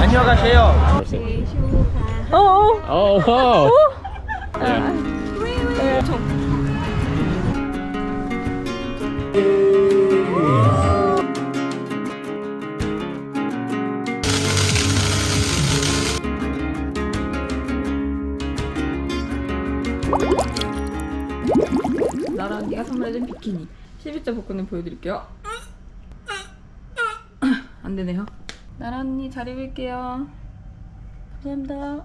안녕하세요. 어어. 어, 어. 나 선물해준 비키니 11자 복근을 보여드릴게요 안 되네요 나라 언니 잘 입을게요 감사합니다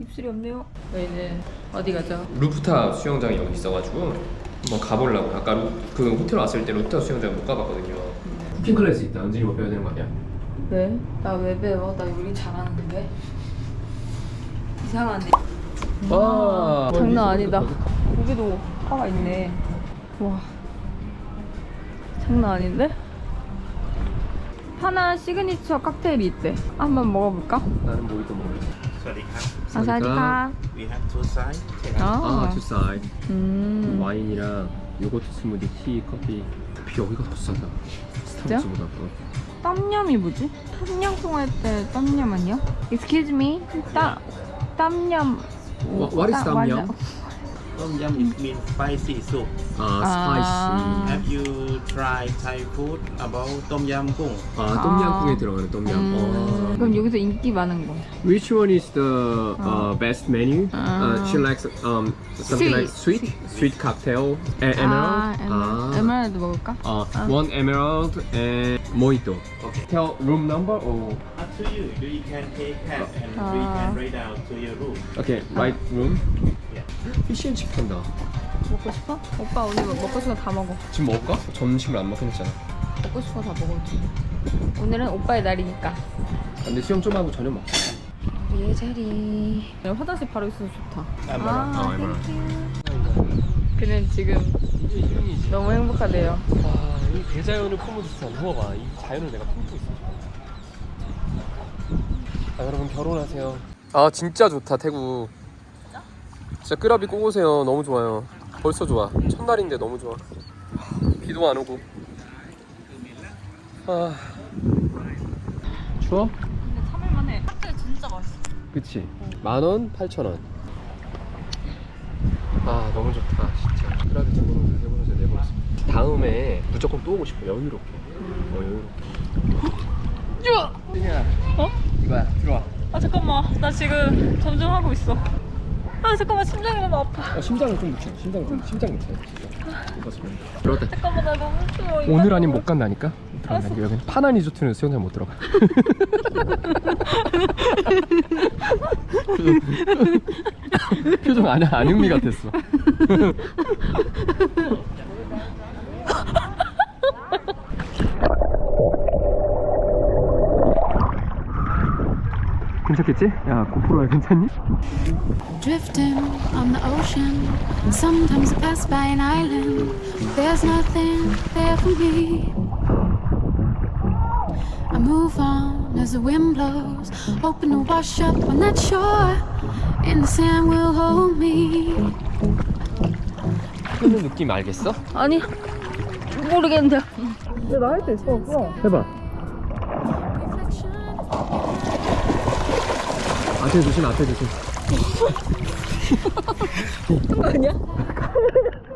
입술이 없네요 저희는 어디 가죠? 루프탑 수영장이 여기 있어가지고 한번 가보려고. 아까 루, 그 호텔 왔을 때 루프탑 수영장 못 가봤거든요. 쿠킹 클래스 있다. 은진이 뭐 배워야 되는 거 아니야? 왜? 나 왜 배워? 나 요리 잘하는데 이상한데 와. 장난 아니다 여기도 파가 있네 와 장난 아닌데? 하나 시그니처 칵테일이 있대 한번 먹어볼까? 나는 모히또 먹을래. 아사리카 We have two sides. 어. 아, 아 주사이 음. 와인이랑 요거트 스무디, 티, 커피. 비 여기가 더 싸다. 스타벅스보다. 어. 땀냠이 뭐지? 땀냠 통할 때 땀냠 아니야? Excuse me. 땀 땀냠. what is 아, 땀냠? Tom yum it means spicy soup 아, 아. have you tried Thai food about tom yum gung. 아, 똠양꿍에 들어가는 똠양. 음, 어. 그럼 여기서 인기 많은 거 Which one is the uh, best menu? Uh, she likes um, something like sweet, sweet cocktail, e- emerald. 아, 에메랄드, 에메랄드 먹을까? Uh, one emerald and mojito. Okay. Tell room number or up to you you can take cash and we Ah. can write down to your room okay, right room. 피쉬앤칩 한다. 먹고 싶어? 오빠 오늘 뭐 먹고 싶은 거 다 먹어 지금 먹을까? 점심을 안 먹긴 했잖아. 먹고 싶은 거 다 먹어도 오늘은 오빠의 날이니까 아, 근데 수영 좀 하고 저녁 먹자. 우리의 자리 화장실 바로 있어서 좋다. 아, 어, 에메랄드. 땡큐 그는 지금 이게. 너무 행복하대요 와, 이 대자연을 품어줬어. 누워봐. 이 자연을 내가 품고 있어. 아, 여러분 결혼하세요. 아, 진짜 좋다 태국. 진짜 끄라비 꼭 오세요. 너무 좋아요. 벌써 좋아. 첫날인데 너무 좋아. 비도 안 오고. 아. 추워? 근데 참을만해 칵테일 진짜 맛있어 그치. 만 원, 팔천 원. 아 너무 좋다 진짜. 끄라비 두 번을 세 번을 네 번을. 다음에 무조건 또 오고 싶어 여유롭게. 어 여유롭게. 야! 야 어? 이거야 들어와. 아 잠깐만 나 지금 점점 하고 있어 아 잠깐만 심장이 너무 아파 어, 심장을 좀 묻혀. 심장 좀 심장 묻혀. 들어갔다. 잠깐만 나 너무 추워 이거 오늘 아니면 못 간다니까. 들어간다. 여기 파나 리조트는 수영장 못 들어가. 표정 안 안흥미 같았어. 괜찮겠지? 야 고프로야 괜찮니? Drifting on the ocean. Sometimes I pass by an island. There's nothing there for me. I move on as the wind blows, hoping to wash up on that shore. And the sand will hold me. 하는 느낌 알겠어? 아니 모르겠는데 근데 나 할 수 있어 해봐. 앞에 조심, 앞에 조심. 아니야?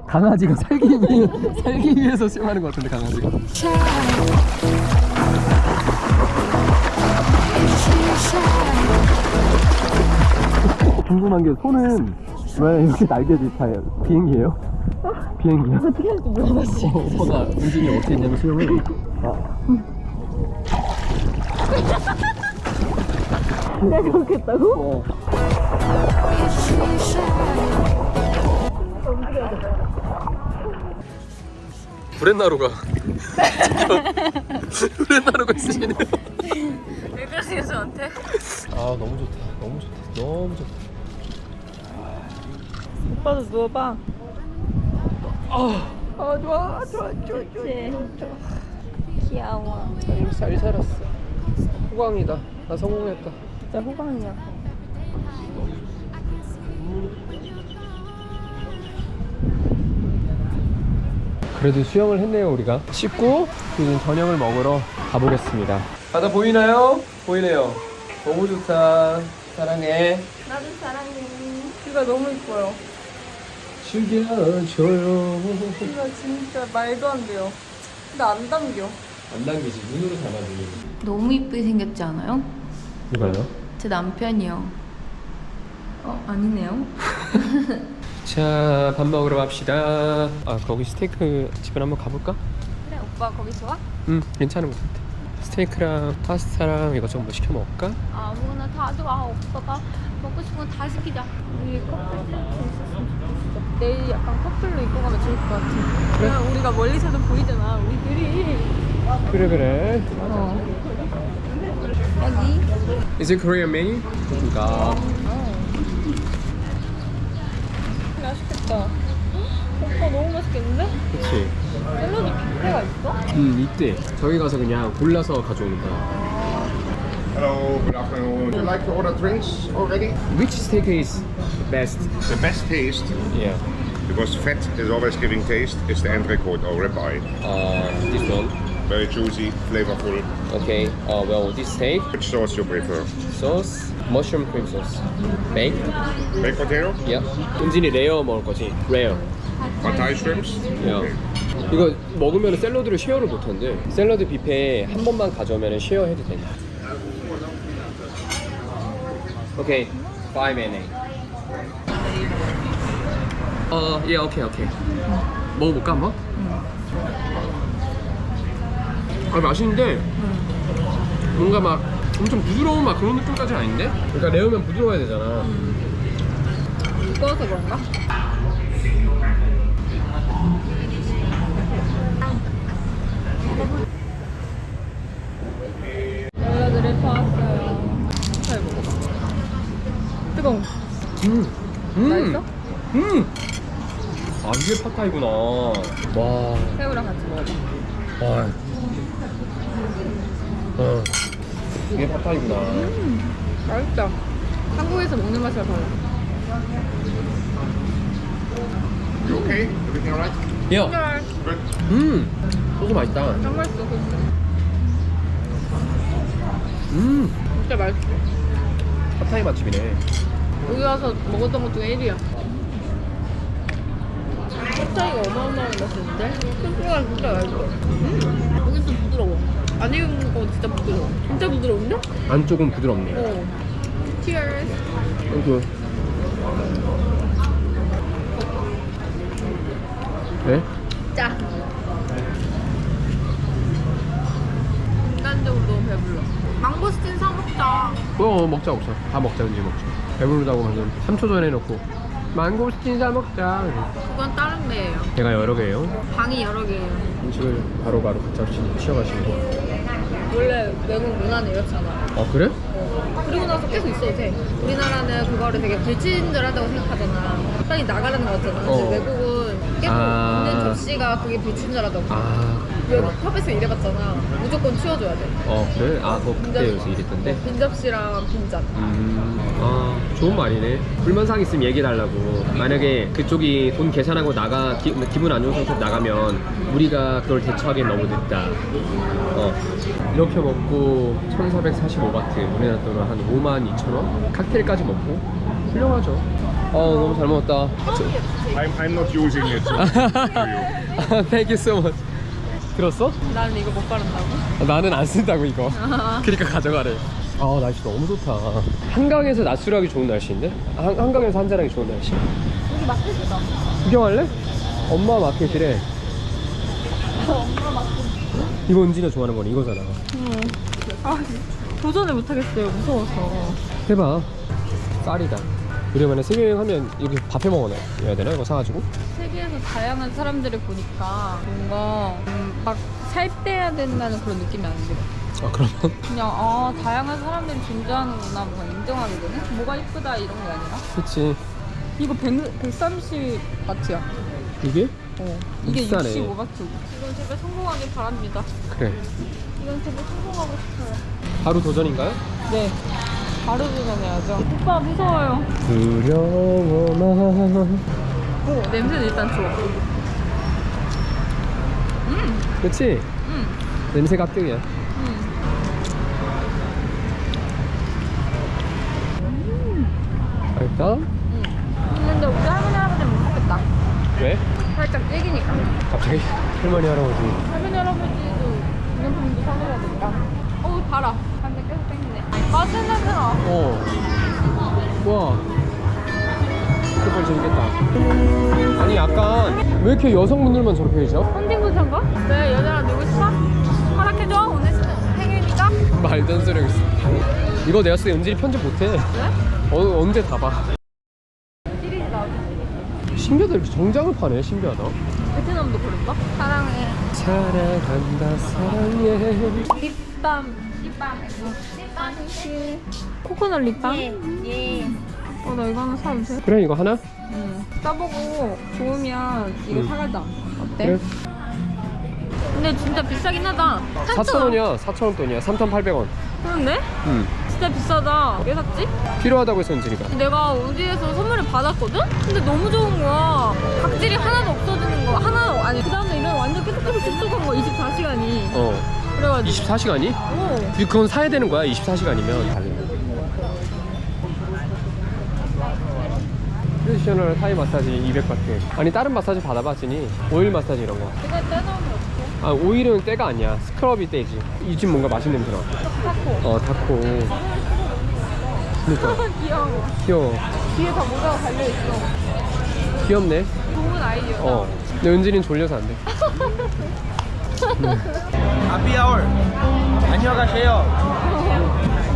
강아지가 살기 위해 살기 위해서 수영하는 것 같은데 강아지가. Try. 궁금한 게 손은 왜 이렇게 날개지 다 비행기예요? 비행기야? 어떻게 할지 몰라봤지. 오빠가 은진이 어떻게 했냐면 수영을 아, 내가 그렇게 했다고? 어. 브렛나루가 브렛나루가 있으시네요. 왜 그러세요 저한테? 아 너무 좋다, 너무 좋다, 너무 좋다. 오빠도 누워봐 아 좋아 좋아 좋아 좋아 귀여워 잘 살았어. 호강이다. 나 성공했다. 진짜 호강이야 그래도 수영을 했네요 우리가 씻고 이제 저녁을 먹으러 가보겠습니다 바다 보이나요? 보이네요 너무 좋다 사랑해 나도 사랑해. 뷰가 너무 이뻐요. 죽여줘요 뷰가 진짜 말도 안 돼요. 근데 안 담겨. 안 당기지 눈으로 담아주는 너무 이쁘게 생겼지 않아요? 이거요? 제 남편이요. 어 아니네요. 자 밥 먹으러 갑시다 아 거기 스테이크 집을 한번 가볼까? 그래 오빠 거기 좋아? 응 괜찮은 것 같아 스테이크랑 파스타랑 이것저것 뭐 시켜 먹을까? 아무거나 다 좋아. 오빠가 먹고 싶은 건 다 시키자. 우리 커플 세트 있었으면 좋겠어. 내일 약간 커플로 입고 가면 좋을 것 같아. 그래? 그냥 우리가 멀리서도 보이잖아. 우리들이. 그래 그래 어. 여기. Is it Korean menu? 그러니까 맛있겠다. 오빠 너무 맛있겠는데? 그치 샐러드 뷔페가 있어? 음 이때 저희 가서 그냥 골라서 가져오는 거야 Hello, good afternoon. Would you like to order drinks already? Which steak is best? The best taste, Yeah because fat is always giving taste, is the entrecote or ribeye. uh, this one Very juicy, flavorful. Okay uh, well this steak Which sauce you prefer? sauce mushroom cream sauce baked? Baked potato? Yeah 은진이 레어 먹을 거지? 레어 Pad Thai shrimps? Yeah. 이거 먹으면 샐러드를 쉐어를 못한대 샐러드 뷔페 한 번만 가져오면 쉐어 해도 된다 오케이 5 and 8 어, 예, 오케이, 오케이 먹어볼까 한번? 아, 맛있는데 뭔가 막 엄청 부드러운 막 그런 느낌까지는 아닌데? 그러니까 레어면 부드러워야 되잖아 두꺼워서 그런가? 샐러드를 퍼왔어요. 잘 먹어봐. 뜨거워. 음, 음, 맛있어? 음. 아 이게 팟타이구나. 와, 새우랑 같이 먹어봐. 와. 어. 이게 팟타이구나. 맛있다. 한국에서 먹는 맛이랑 달라. You okay? Everything alright? 야, 짠. Good. 음, 소주 맛있다. 짱 맛있어, 그치? 음, 진짜 맛있어. 팟타이 맛집이네. 여기 와서 먹었던 것 중에 1위야. 컵차이가 어마어마하게 맛있는데? 소스가 진짜 맛있어. 음, 여기 좀 부드러워. 안 익은 거 진짜 부드러워. 진짜 부드러운데? 안쪽은 부드럽네. 어. Cheers. 땡큐. 네? 짜. 인간적으로 너무 배불러. 망고스틴 사 먹자. 어, 먹자, 먹자. 다 먹자, 이제 먹자. 배부르다고 방금 3초 전에 해놓고 망고스틴 사 먹자. 그건 다른 배예요. 제가 여러 개예요. 방이 여러 개예요. 음식을 바로바로 각자 치워가시는 거. 원래 외국 문화는 이렇잖아. 아, 그래? 그리고 나서 계속 있어도 돼. 우리나라는 그거를 되게 불친절하다고 생각하잖아. 빨리 나가라는 거잖아. 근데 어. 외국은 계속 아. 있는 접시가 그게 불친절하다고. 아, 외국 펍에서 일해봤잖아. 무조건 치워줘야 돼. 어, 그래? 아, 그거 그때 여기서 일했던데? 빈 접시랑 빈잔. 음, 아, 좋은 말이네. 불만 사항 있으면 얘기해달라고. 만약에 그쪽이 돈 계산하고 나가, 기, 기분 안 좋은 상태로 나가면 우리가 그걸 대처하기엔 너무 늦다. 어. 이렇게 먹고 1445바트, 우리나라 돈으로 한 5만 2천 원? 칵테일까지 먹고 훌륭하죠. 어, 너무 잘 먹었다. I'm, I'm not using it. So Thank you so much. 들었어? 나는 이거 못 바른다고? 아, 나는 안 쓴다고 이거. 그러니까 가져가래. 아 날씨 너무 좋다. 한강에서 낮술하기 좋은 날씨인데? 한, 한강에서 한잔하기 좋은 날씨. 여기 마켓이다. 구경할래? 엄마 마켓이래. 엄마 마켓. 이거 은진이가 좋아하는 거네 이거잖아. 아, 도전을 못하겠어요. 무서워서. 해봐. 쌀이다. 우리 만에 세계 여행 하면 이렇게 밥해 먹어야 되나 이거 사가지고? 세계에서 다양한 사람들을 보니까 뭔가 음, 막 살빼야 된다는 그런 느낌이 안 들어. 아 그러면 그냥 아 다양한 사람들이 존재하는구나 뭔가 인정하게 되네. 뭐가 이쁘다 이런 게 아니라. 그치. 이거 100, 130 바트야. 이게? 어. 이게 비싸네. 65 바트. 이건 제발 성공하길 바랍니다. 그래. 이건 제발 성공하고 싶어요. 바로 도전인가요? 네. 바로 도전해야죠. 오빠 무서워요. 두려워만. 오 냄새는 일단 좋아. 그치? 응. 냄새가 합격이야. 응. 맛있다? 근데 우리 할머니 할아버지 못 먹겠다. 왜? 살짝 찌기니까. 갑자기 할머니 할아버지 할머니 할아버지 와. 정말 재밌겠다. 아니 약간 왜 이렇게 여성분들만 저렇게 계셔? 헌팅부터인가? 왜 여자랑 놀고 싶어? 허락해줘 오늘 생일이니까? 말도 안 소리 하고 있어. 이거 내가 쓰기 은진이 편집 못해. 왜? 어, 언제 다 봐. 시리즈 나오지. 신기하다 이렇게 정장을 파네 신기하다. 베트남도 그런가? 사랑해. 사랑한다 사랑해. 립밤. 립밤. 립밤. 코코넛 립밤? 예. 어, 나 이거 하나 사도 돼? 그래 이거 하나? 응. 써보고 좋으면 이거 응. 사가자. 어때? 그래. 근데 진짜 비싸긴 하다. 4,000원이야 4,000원 돈이야 3,800원. 그런데? 응. 진짜 비싸다. 왜 샀지? 필요하다고 해서 은진이가. 내가 어디에서 선물을 받았거든? 근데 너무 좋은 거야. 각질이 하나도 없어지는 거. 하나, 아니, 그 다음에 이런 완전 깨끗하게 촉촉한 거, 24시간이. 어. 그래가지고. 24시간이? 어. 그건 사야 되는 거야 24시간이면 달래. 트레디셔널 타이 마사지 200바트. 아니 다른 마사지 진이. 오일 마사지 이런 거. 내가 떼놓으면 어떡해? 아 오일은 때가 아니야. 스크럽이 때지. 이 집 뭔가 맛있는 냄새 나. 타코. 어 다코. 그니까 귀여워. 귀여워. 뒤에 다 모자가 달려있어. 귀엽네. 좋은 아이디어다. 어. 근데 은진이는 졸려서 안 돼. Happy hour. 안녕하세요.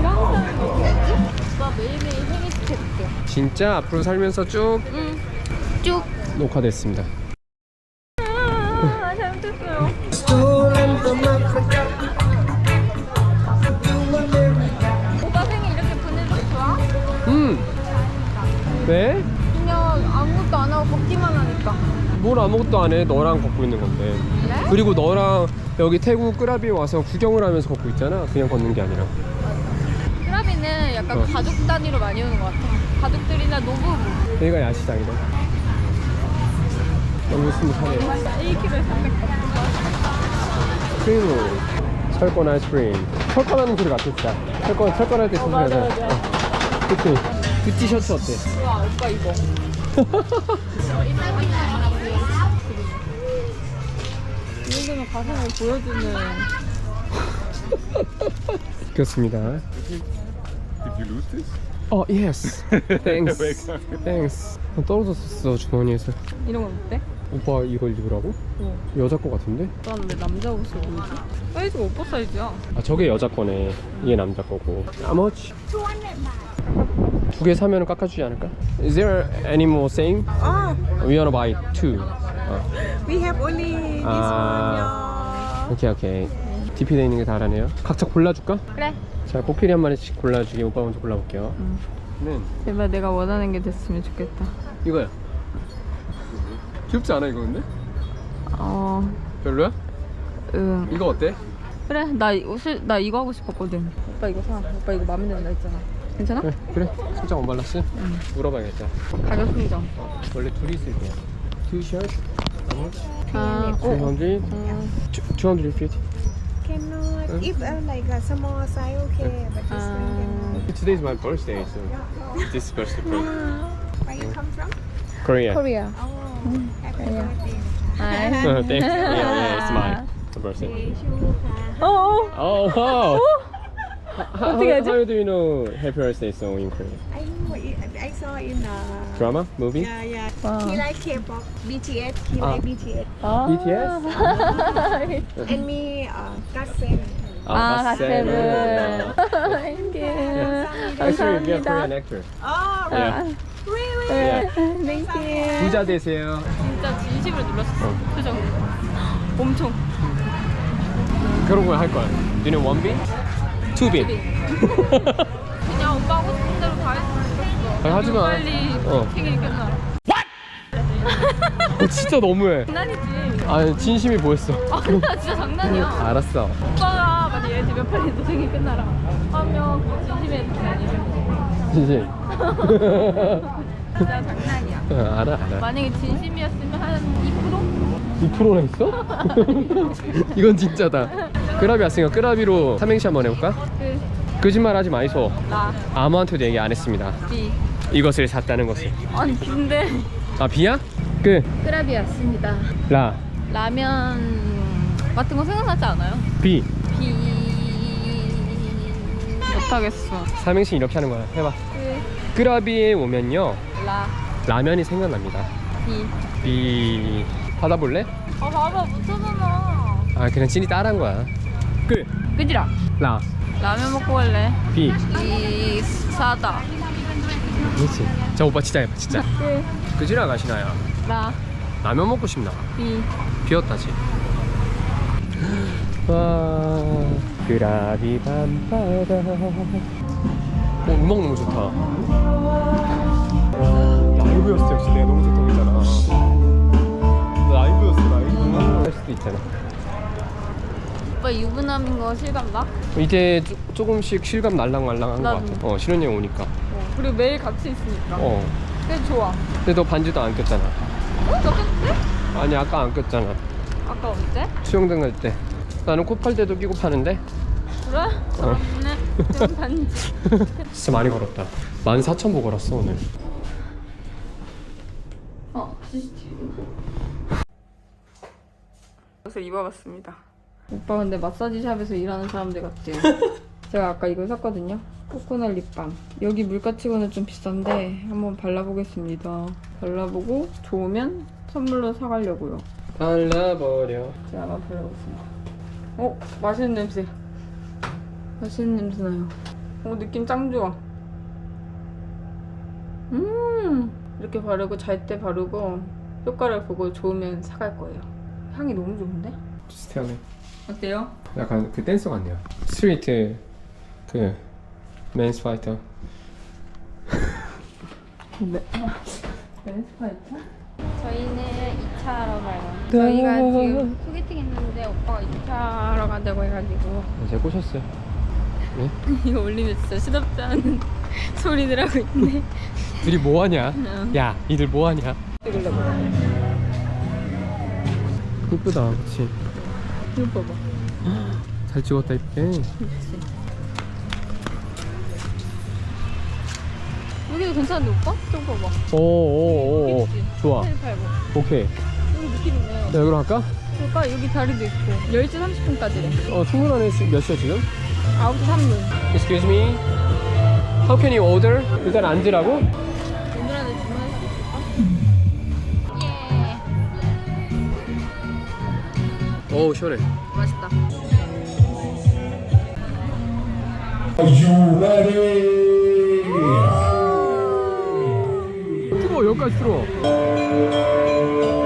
이런 사람이 어디지? 오빠 매일매일 생일 지켜줄게. 진짜 앞으로 살면서 쭉 응. 쭉. 녹화됐습니다. 아, 잘못했어요. 오빠 생일 이렇게 보내줘서 좋아? 음. 왜? 그냥 아무것도 안 하고 걷기만 하니까. 뭘 아무것도 안 해. 너랑 걷고 있는 건데. 그리고 너랑 여기 태국 끄라비에 와서 구경을 하면서 걷고 있잖아. 그냥 걷는 게 아니라. 크라비는 약간 어. 가족 단위로 많이 오는 것 같아. 가족들이나 노부부. 여기가 야시장이다. 너무 스무하네. 1kg에 300원. 크림으로 철권 아이스크림. 철권하는 소리 같아 진짜. 철권 철권 할 때 소리. 어. 그치? 그 티셔츠 어때? 와, 오빠 이거. 정도면 가슴을 보여주는. 그렇습니다. Did you lose this? 어, yes. Thanks. Thanks. 어, 떨어졌었어 주머니에서. 이런 건 어때? 오빠 이걸 입으라고? 어. 여자 거 같은데? 난 왜 남자 옷을 보이지? 사이즈가 오빠 사이즈야. 아 저게 여자 거네. 이게 남자 거고. How much? 두개 사면 깎아주지 않을까? Is there any more same? Oh, We wanna buy two. 어. we have only this Ah. one. 오케이 오케이. DP 돼 있는 게 다라네요. 각자 골라줄까? 그래. 자 코끼리 한 마리씩 골라주기. 오빠 먼저 골라볼게요. 는 제발 내가 원하는 게 됐으면 좋겠다. 이거야. 귀엽지 않아 이거 근데? 어, 별로야? 응. 이거 어때? 그래, 나 이- 옷을 나 이거 하고 싶었거든. 오빠 이거 사. 오빠 이거 마음에 든다 했잖아. 괜찮아? 그래 그래. 살짝 언발랐어? 물어봐야겠다. 가격 흥정. 원래 둘이 있을 shirts. How much? 아, 어, 300? 음. 250. Cannot. If uh, like a small size, okay, but this one can. Today's my birthday, so this birthday present. Where you come from? Korea. 코리아. Oh, happy birthday. Uh, thanks. Yeah, yeah, it's mine. The birthday. 어, 어. Oh, wow. How, 어떻게 how, 하지? how do you know Happy Birthday song in Korea? I know it, I saw in uh, Drama? Movie? yeah yeah. Wow. He like K-pop, BTS. He Ah. like BTS. 아. BTS? And me, uh, Gossen. 아, 갓세븐. 갓세븐. Thank you. Actually, we are 감사합니다. Korean actor. Oh, Yeah. really? 네, thank you. 부자 되세요. 진짜 진심으로 눌렀어. 어. 표정. 엄청. 그런 거할 거야. Do you know one bin? Two bin. 그냥 오빠 하고 아니, 하지 마. 빨리 어. 생일 끝나. 어, 진짜 너무해. 장난이지. 아, 진심이 보였어. 아, 나 진짜 장난이야. 알았어. 오빠가 만약 예를 들면 빨리 너 생일 끝나라 하면 진심의 장난이야. 진심. 진짜 장난이야. 어, 알아, 알아. 만약에 진심이었으면 한 2%? 2%나 있어? 이건 진짜다. 끄라비 왔으니까 끄라비로 삼행시 한번 해볼까? 그, 거짓말 하지 마이소. 라, 아무한테도 얘기 안 했습니다. 비. 이것을 샀다는 것을. 아니, 근데. 아 비야? 끄, 끄라비 왔습니다. 라, 라면 같은 거 생각나지 않아요? 비. 비. 못하겠어. 삼행시 이렇게 하는 거야. 해봐. 그, 끄라비에 오면요 라, 라면이 생각납니다. 비. 비 받아볼래? 아, 봐봐, 못하잖아. 아 그냥 찐이 따라한 거야. 끄, 그지라. 라, 라면 먹고 갈래? 비. 이, 사다. 그렇지. 자 오빠 진짜 해봐 진짜. 그, 그지라 가시나요? 라, 라면 먹고 싶나? 비. 비었다지. 와 그라비 밤바다. 어 음악 너무 좋다. 라이브였어 역시 내가 너무 좋다고 했잖아. 라이브였어 라이브. 할 수도 있잖아. 오빠 유부남인 거 실감나? 이제 조, 조금씩 실감 날랑말랑한 것 나도. 같아. 어 신혼여행 오니까. 어, 그리고 매일 같이 있으니까. 어. 그게 좋아. 근데 너 반지도 안 꼈잖아. 어? 너 깼대? 아니 아까 안 꼈잖아. 아까 언제? 수영장 갈 때. 나는 코 팔 때도 끼고 파는데. 그래? 잘없네 좀 반지. 진짜 많이 걸었다. 14,000보 걸었어 오늘. 어, CCTV. 옷을 입어봤습니다. 오빠 근데 마사지 샵에서 일하는 사람들 같아요. 제가 아까 이걸 샀거든요. 코코넛 립밤. 여기 물가치고는 좀 비싼데 한번 발라보겠습니다. 발라보고 좋으면 선물로 사가려고요. 발라버려. 제가 한번 발라보겠습니다. 어, 맛있는 냄새. 맛있는 냄새 나요. 어, 느낌 짱 좋아. 음, 이렇게 바르고 잘 때 바르고 효과를 보고 좋으면 사갈 거예요. 향이 너무 좋은데? 비슷하네. 어때요? 약간 그 댄서 같네요. 스트리트 그 맨스 파이터. 네. 멘스파이터? 저희는 2차 하러 가요. 저희가 지금 소개팅 했는데 오빠가 2차 하러 간다고 해가지고 이제 꼬셨어요. 네? 이거 올리면 진짜 시덥지 않은 소리들 하고 있네. 둘이 뭐 하냐? 응. 야, 이들 뭐 하냐? 찍으려고. 이쁘다, 그렇지? 이거 봐봐. 잘 찍었다 이쁘게. 그렇지. 여기도 괜찮은데 오빠? 저거 봐봐. 오, 오, 오, 오. 그치? 좋아. 885. 오케이. 여기 느낌 있네. 자, 여기로 갈까? 그러니까 여기 자리도 있고 10시 30분까지래. 어, 충분하네. 지- 몇 시야 지금? 9시 3분. Excuse me. How can you order? 일단 앉으라고? 오늘 안에 주문할 수 있을까? 예. 오, 시원해. 맛있다. 뜨거 여기까지 들어.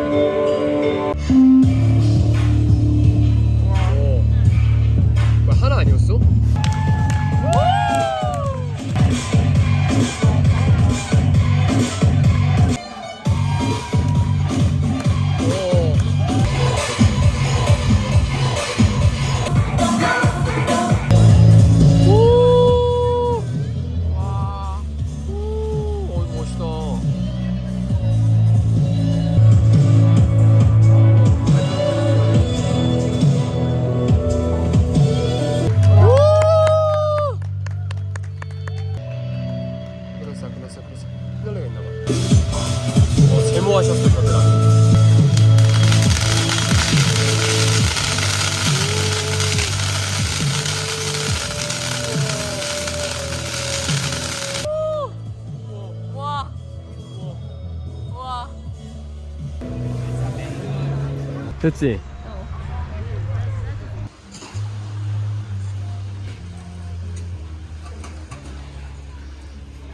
됐지?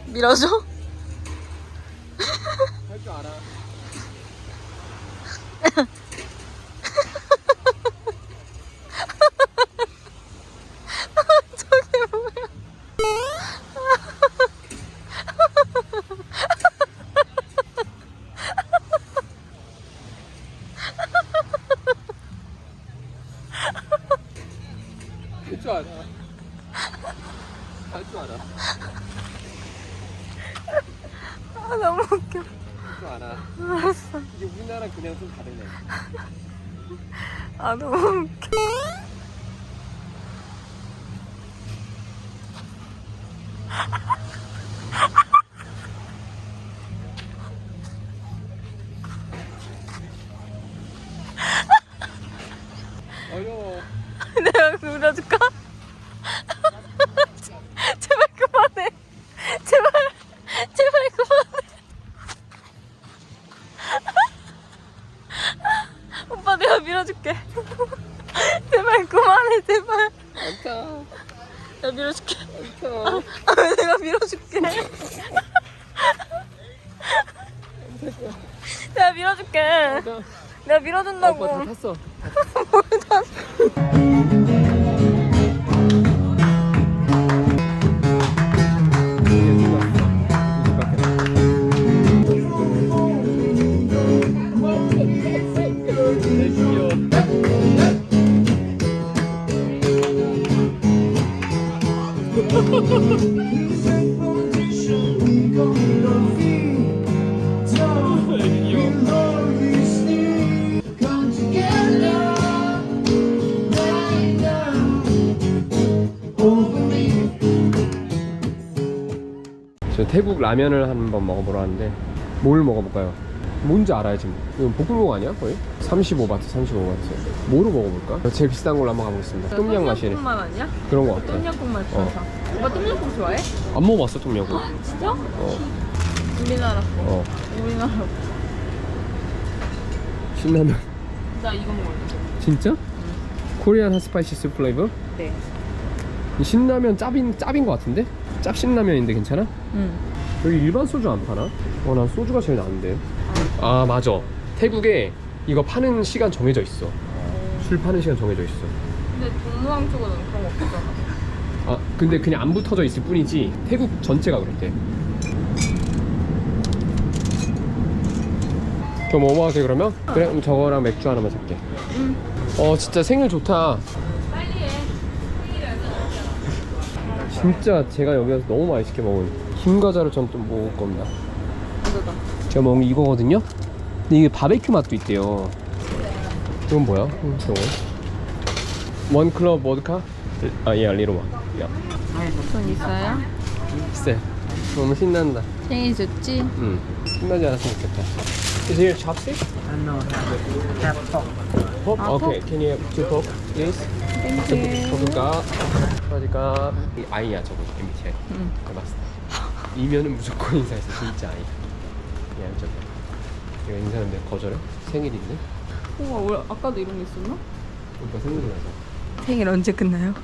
밀어줘? 할 줄 알아. 저게 뭐야? 할 줄 알아. 할 줄 알아. 아 너무 웃겨. 할 줄 알아. 알았어. 이게 우리나라 그냥 좀 다르네. 아 너무 웃겨. 어려워. 밀어줄까? 제발 그만해. 제발 제발 그만해. 오빠 내가 밀어줄게. 제발 그만해 제발. 안타. 내가 밀어줄게. 안타. 아, 내가 밀어줄게. 내가 밀어줄게. 내가 밀어준다고. 오빠 다 탔어. 저 태국 라면을 한번 먹어보러 왔는데 뭘 먹어볼까요? 뭔지 알아요 지금 이건 볶음용 아니야 거의? 35바트 35바트 뭐로 먹어볼까? 제일 비싼 걸로 한번 가보겠습니다 똠양 맛이네 똠양꿍만 아니야? 그런 거 같아 똠양꿍만 어. 오빠 똠양꿍 좋아해? 안 먹어봤어 똠양꿍 진짜? 어, 우리나라 거. 어. 우리나라 거. 신라면 나 이거 먹을래. 진짜? 코리안 핫스파이시 플레이버? 네. 이 신라면 짭인, 짭인 것 같은데? 짭 신라면인데 괜찮아? 응. 여기 일반 소주 안 파나? 어, 난 소주가 제일 나은데. 아, 맞아. 태국에 이거 파는 시간 정해져 있어. 술 파는 시간 정해져 있어. 근데 동무항 쪽은 그런 거 없잖아. 아, 근데 그냥 안 붙어져 있을 뿐이지 태국 전체가 그렇대. 그럼 뭐 먹을게 그러면? 그래, 그럼 저거랑 맥주 하나만 살게. 어, 진짜 생일 좋다. 빨리 해. 진짜 제가 여기 와서 너무 맛있게 먹은 흰과자를 전또 먹을 겁니다. 제가 먹은 게 이거거든요. 근데 이게 바베큐 맛도 있대요. 이건 뭐야? 음, 저거. 원 클럽 보드카? 아, 예, 리로마. 야, 돈 있어요? 글쎄. 너무 신난다. 생일 좋지? 응. 신나지 않았으면 좋겠다. Is here chopstick? no have pork Pork? 아, okay. Can you have two pork, please? 땡큐. 포크가 그러니까 이 아이야 저거 MBTI. 응. 맞다. 이면은 무조건 인사해서 진짜 아이. 야 저기. 내가 인사하는데 거절해? 생일인데? 우와, 원래 아까도 이런 게 있었나? 오빠 생일이라서. 생일 언제 끝나요?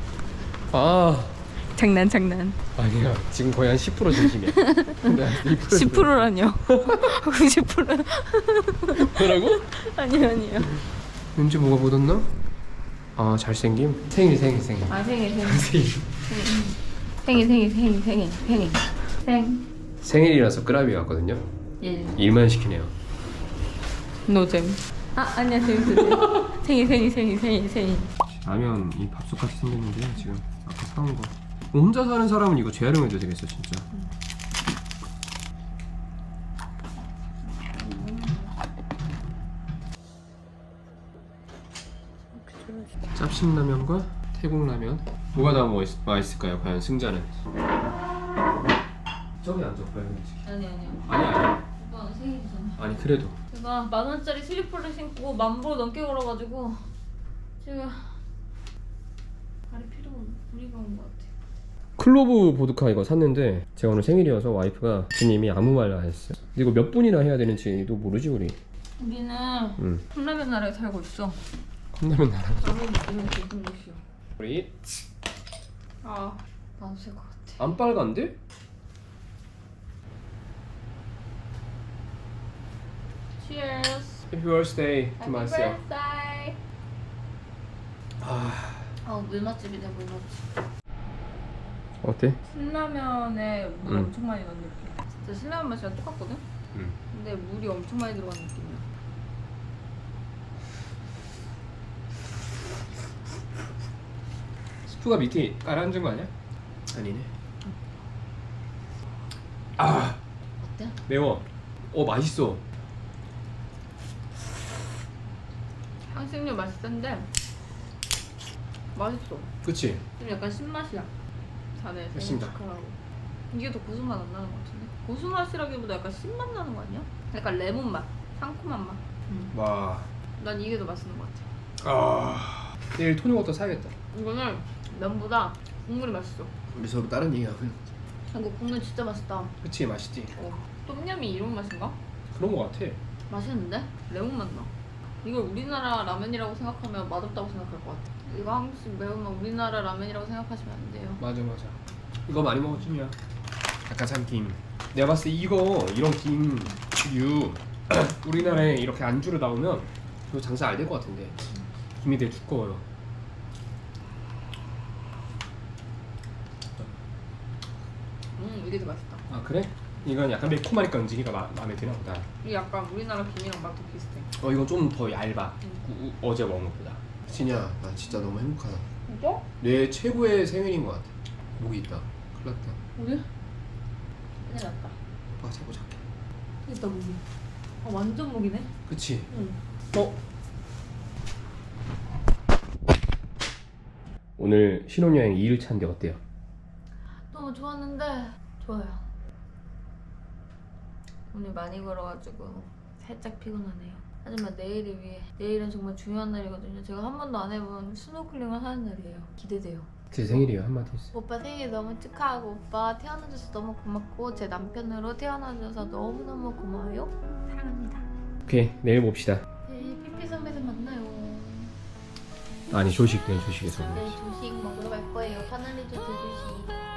아 장난 장난. 아니야 지금 거의 한 10% 진심이야. 근데 한 2% 10%라뇨. 90%. 뭐라고? 아니요 아니요. 왠지 뭐가 묻었나? 아 잘생김? 생일 생일 생일. 아 생일 생일 생일. 생일 생일 생일 생일 생일 생 생일이라서 끄라비 왔거든요. 일 일만 시키네요. 노잼. 아 아니야 재밌어 재밌어. 생일 생일 생일 생일 생일. 라면 이 밥솥 같이 생겼는데 지금 사온 거. 혼자 사는 사람은 이거 재활용해도 되겠어 진짜. 짭신라면과 태국라면 뭐가 더 맛있, 맛있을까요? 과연 승자는? 저기 앉아 봐요 아니 아니야. 아니 아니 오빠 생일이잖아. 아니 그래도 제가 만 원짜리 슬리퍼를 신고 만보 넘게 걸어가지고 피로 온것 같아. 클로브 보드카 이거 샀는데 제가 오늘 생일이어서 와이프가 주님이 아무 말안 했어요. 근데 이거 몇 분이나 해야 되는지도 모르지 우리. 우리는 응. 컵라면 나라에 살고 있어. 컵라면 나라. 너무 느끼는 기분 것이요. 우리 아 나도 될것 같아. 안 빨간데? Cheers. Happy birthday to myself. birthday. 아 어 물맛집이네 물맛집. 어때? 신라면에 물 응. 엄청 많이 넣은 느낌. 진짜 신라면 맛이랑 똑같거든? 응. 근데 물이 엄청 많이 들어간 느낌이야. 스프가 밑에 깔아앉은 거 아니야? 아니네. 아 어때? 매워. 어 맛있어. 향신료 맛있는데 맛있어. 그치? 좀 약간 신맛이야. 자네 맞습니다. 생각하라고. 이게 더 고수맛 안 나는 것 같은데? 고수맛이라기보다 약간 신맛 나는 거 아니야? 약간 레몬 맛, 상콤한 맛. 와. 난 이게 더 맛있는 것 같아. 아. 내일 토니워터 사야겠다. 이거는 면보다 국물이 맛있어. 우리 서로 다른 얘기하고. 이거 국물 진짜 맛있다. 그치 맛있지. 어. 똠얌이 이런 맛인가? 그런 거 같아. 맛있는데? 레몬 맛 나. 이걸 우리나라 라면이라고 생각하면 맛없다고 생각할 것 같아. 이거 한국식 매운맛 우리나라 라면이라고 생각하시면 안 돼요. 맞아 맞아. 이거 많이 먹어 찜이야. 약간 참김. 내가 봤을 때 이거 이런 김류 우리나라에 이렇게 안주로 나오면 이거 장사 안 될 것 같은데. 김이 되게 두꺼워요. 음 이게 더 맛있다. 아 그래? 이건 약간 매콤하니까 은진이가 마, 마음에 드나 보다. 이게 약간 우리나라 김이랑 맛도 비슷해. 어 이건 좀 더 얇아. 우- 우- 어제 먹은 것보다. 진이야, 나 진짜 너무 행복하다. 진짜? 내 최고의 생일인 것 같아. 목이 있다. 큰일 났다. 우리? 큰일 났다. 오빠가 자꾸 작게. 있다 목이. 아 완전 목이네. 그치? 응. 어? 오늘 신혼여행 2일 차인데 어때요? 너무 좋았는데 좋아요. 오늘 많이 걸어가지고 살짝 피곤하네요. 하지만 내일을 위해 내일은 정말 중요한 날이거든요. 제가 한 번도 안 해본 스노클링을 하는 날이에요. 기대돼요. 제 생일이에요 한마디 해주세요 오빠 생일 너무 축하하고 오빠 태어나줘서 너무 고맙고 제 남편으로 태어나줘서 너무너무 고마워요. 사랑합니다. 오케이 내일 봅시다 내일 피피 선배들 만나요. 아니 조식 내일 조식에서 내일 조식 먹으러 갈 거예요. 파날리조 조식.